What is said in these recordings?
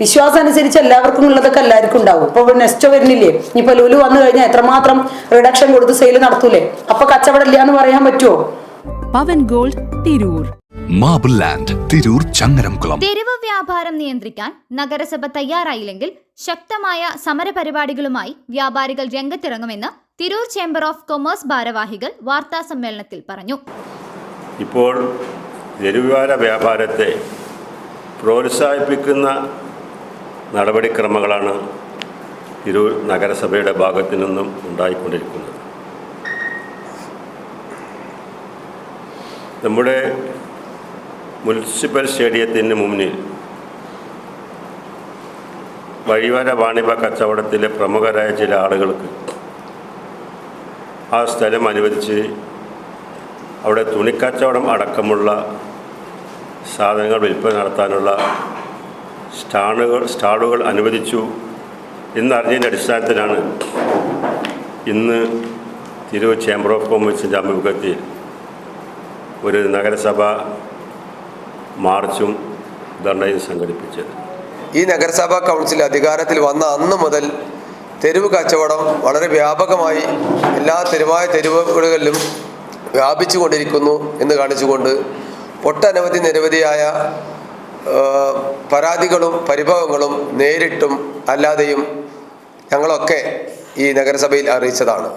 വിശ്വാസം അനുസരിച്ച് എല്ലാവർക്കും ഉള്ളതൊക്കെ എല്ലാവർക്കും ഉണ്ടാവും. ഇപ്പൊ നെക്സ്റ്റ് വരുന്നില്ലേ? ഇനിയിപ്പോ ലുലു വന്നു കഴിഞ്ഞാൽ എത്രമാത്രം റിഡക്ഷൻ കൊടുത്ത് സെയിൽ നടത്തൂലേ? അപ്പൊ കച്ചവടം ഇല്ലാന്ന് പറയാൻ പറ്റുമോ Pavan gold Tirur. Marble land Tirur Changaramkulam. തെരുവ് വ്യാപാരം നിയന്ത്രിക്കാൻ നഗരസഭ തയ്യാറായില്ലെങ്കിൽ ശക്തമായ സമരപരിപാടികളുമായി വ്യാപാരികൾ രംഗത്തിറങ്ങുമെന്ന് തിരൂർ ചേംബർ ഓഫ് കൊമേഴ്സ് ഭാരവാഹികൾ വാർത്താ സമ്മേളനത്തിൽ പറഞ്ഞു. ഇപ്പോൾ തെരുവുവാര വ്യാപാരത്തെ പ്രോത്സാഹിപ്പിക്കുന്ന നടപടിക്രമങ്ങളാണ് തിരൂർ നഗരസഭയുടെ ഭാഗത്തു നിന്നും ഉണ്ടായിക്കൊണ്ടിരിക്കുന്നത്. നമ്മുടെ മുനിസിപ്പൽ സ്റ്റേഡിയത്തിന് മുന്നിൽ വഴിവര വാണിഭ കച്ചവടത്തിലെ പ്രമുഖരായ ചില ആളുകൾക്ക് ആ സ്ഥലം അനുവദിച്ച് അവിടെ തുണിക്കച്ചവടം അടക്കമുള്ള സാധനങ്ങൾ വിൽപ്പന നടത്താനുള്ള സ്റ്റാളുകൾ സ്റ്റാളുകൾ അനുവദിച്ചു എന്നറിഞ്ഞതിന്റെ അടിസ്ഥാനത്തിലാണ് ഇന്ന് തിരൂർ ചേംബർ ഓഫ് കോമേഴ്സിന്റെ അഭിമുഖത്തിൽ ഒരു നഗരസഭ മാർച്ചും ധർണയും സംഘടിപ്പിച്ചത്. ഈ നഗരസഭാ കൗൺസിൽ അധികാരത്തിൽ വന്ന അന്ന് മുതൽ തെരുവ് കച്ചവടം വളരെ വ്യാപകമായി എല്ലാ തെരുവായ തെരുവുകളിലും വ്യാപിച്ചു കൊണ്ടിരിക്കുന്നു എന്ന് കാണിച്ചുകൊണ്ട് ഒട്ടനവധി നിരവധിയായ പരാതികളും പരിഭവങ്ങളും നേരിട്ടും അല്ലാതെയും ഞങ്ങളൊക്കെ ഈ നഗരസഭയിൽ അറിയിച്ചതാണ്.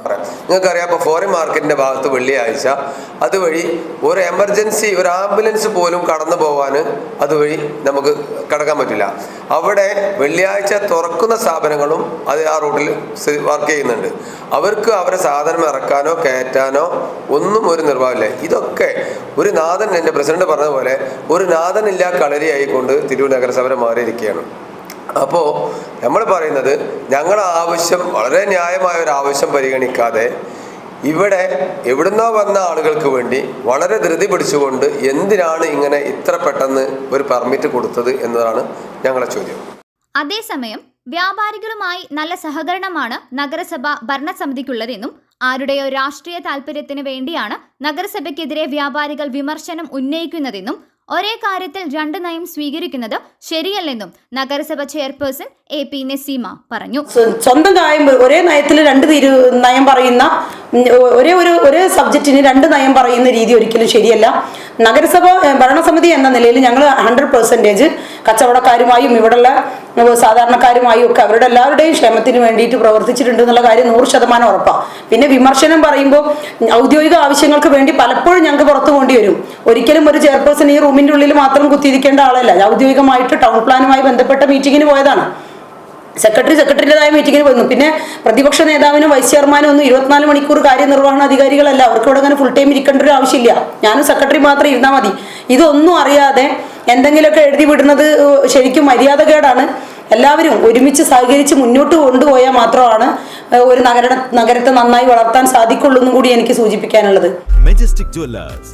നിങ്ങൾക്കറിയാം ഇപ്പോൾ ഫോറിൻ മാർക്കറ്റിന്റെ ഭാഗത്ത് വെള്ളിയാഴ്ച അതുവഴി ഒരു എമർജൻസി ഒരു ആംബുലൻസ് പോലും കടന്നു പോകാൻ അതുവഴി നമുക്ക് കടക്കാൻ പറ്റില്ല. അവിടെ വെള്ളിയാഴ്ച തുറക്കുന്ന സ്ഥാപനങ്ങളും അത് ആ റൂട്ടിൽ വർക്ക് ചെയ്യുന്നുണ്ട്. അവർക്ക് അവരെ സാധനം ഇറക്കാനോ കയറ്റാനോ ഒന്നും ഒരു നിർവാഹമില്ല. ഇതൊക്കെ ഒരു നാഥൻ എന്റെ പ്രസിഡന്റ് പറഞ്ഞതുപോലെ ഒരു നാഥനില്ല കളരിയായിക്കൊണ്ട് തിരൂർ നഗരസഭ മാറിയിരിക്കുകയാണ്. അപ്പോൾ നമ്മൾ പറയുന്നത് ഞങ്ങളുടെ ആവശ്യം വളരെ ന്യായമായ ഒരു ആവശ്യം പരിഗണിക്കാതെ ഇവിടെ എവിടുന്നോ വന്ന ആളുകൾക്ക് വേണ്ടി വളരെ ധൃതി പിടിച്ചുകൊണ്ട് എന്തിനാണ് ഇങ്ങനെ ഇത്ര പെട്ടെന്ന് ഒരു പെർമിറ്റ് കൊടുത്തത് എന്നതാണ് ഞങ്ങളുടെ ചോദ്യം. അതേസമയം വ്യാപാരികളുമായി നല്ല സഹകരണമാണ് നഗരസഭ ഭരണസമിതിക്കുള്ളതെന്നും ആരുടെയോ രാഷ്ട്രീയ താൽപര്യത്തിന് വേണ്ടിയാണ് നഗരസഭയ്ക്കെതിരെ വ്യാപാരികൾ വിമർശനം ഉന്നയിക്കുന്നതെന്നും ഒരേ കാര്യത്തിൽ രണ്ട് നയം സ്വീകരിക്കുന്നത് ശരിയല്ലെന്നും നഗരസഭ ചെയർപേഴ്സൺ എ പി നസീമ പറഞ്ഞു. സ്വ- സ്വന്തം നയം ഒരേ നയത്തിൽ രണ്ട് തീരു നയം പറയുന്ന ഒരേ ഒരു ഒരേ സബ്ജക്റ്റിന് രണ്ട് നയം പറയുന്ന രീതി ഒരിക്കലും ശരിയല്ല. നഗരസഭ ഭരണസമിതി എന്ന നിലയിൽ ഞങ്ങൾ ഹൺഡ്രഡ് പെർസെന്റേജ് കച്ചവടക്കാരുമായും ഇവിടെയുള്ള സാധാരണക്കാരുമായും ഒക്കെ അവരുടെ എല്ലാവരുടെയും ക്ഷേമത്തിന് വേണ്ടിയിട്ട് പ്രവർത്തിച്ചിട്ടുണ്ട് എന്നുള്ള കാര്യം നൂറ് ശതമാനം ഉറപ്പാണ് പിന്നെ വിമർശനം പറയുമ്പോൾ ഔദ്യോഗിക ആവശ്യങ്ങൾക്ക് വേണ്ടി പലപ്പോഴും ഞങ്ങൾക്ക് പുറത്തു ഒരിക്കലും ഒരു ചെയർപേഴ്സൺ ഈ റൂമിന്റെ ഉള്ളിൽ മാത്രം കുത്തിയിരിക്കേണ്ട ആളല്ല. ഔദ്യോഗികമായിട്ട് ടൗൺ പ്ലാനുമായി ബന്ധപ്പെട്ട മീറ്റിങ്ങിന് പോയതാണ്. സെക്രട്ടറി സെക്രട്ടറിയുടേതായ മീറ്റിങ്ങിന് പോയിരുന്നു. പിന്നെ പ്രതിപക്ഷ നേതാവിനും വൈസ് ചെയർമാനും ഒന്നും ഇരുപത്തിനാല് മണിക്കൂർ കാര്യനിർവഹണ അധികാരികളല്ല. അവർക്ക് ഇവിടെ അങ്ങനെ ഫുൾ ടൈം ഇരിക്കേണ്ട ഒരു ആവശ്യമില്ല. ഞാനും സെക്രട്ടറി മാത്രം ഇരുന്നാൽ മതി. ഇതൊന്നും അറിയാതെ എന്തെങ്കിലുമൊക്കെ എഴുതി വിടുന്നത് ശരിക്കും മര്യാദകേടാണ്. എല്ലാവരും ഒരുമിച്ച് സഹകരിച്ച് മുന്നോട്ട് കൊണ്ടുപോയാൽ മാത്രമാണ് ഒരു നഗര നഗരത്തെ നന്നായി വളർത്താൻ സാധിക്കുള്ളൂ എന്നും കൂടി എനിക്ക് സൂചിപ്പിക്കാനുള്ളത്. Majestic jewellers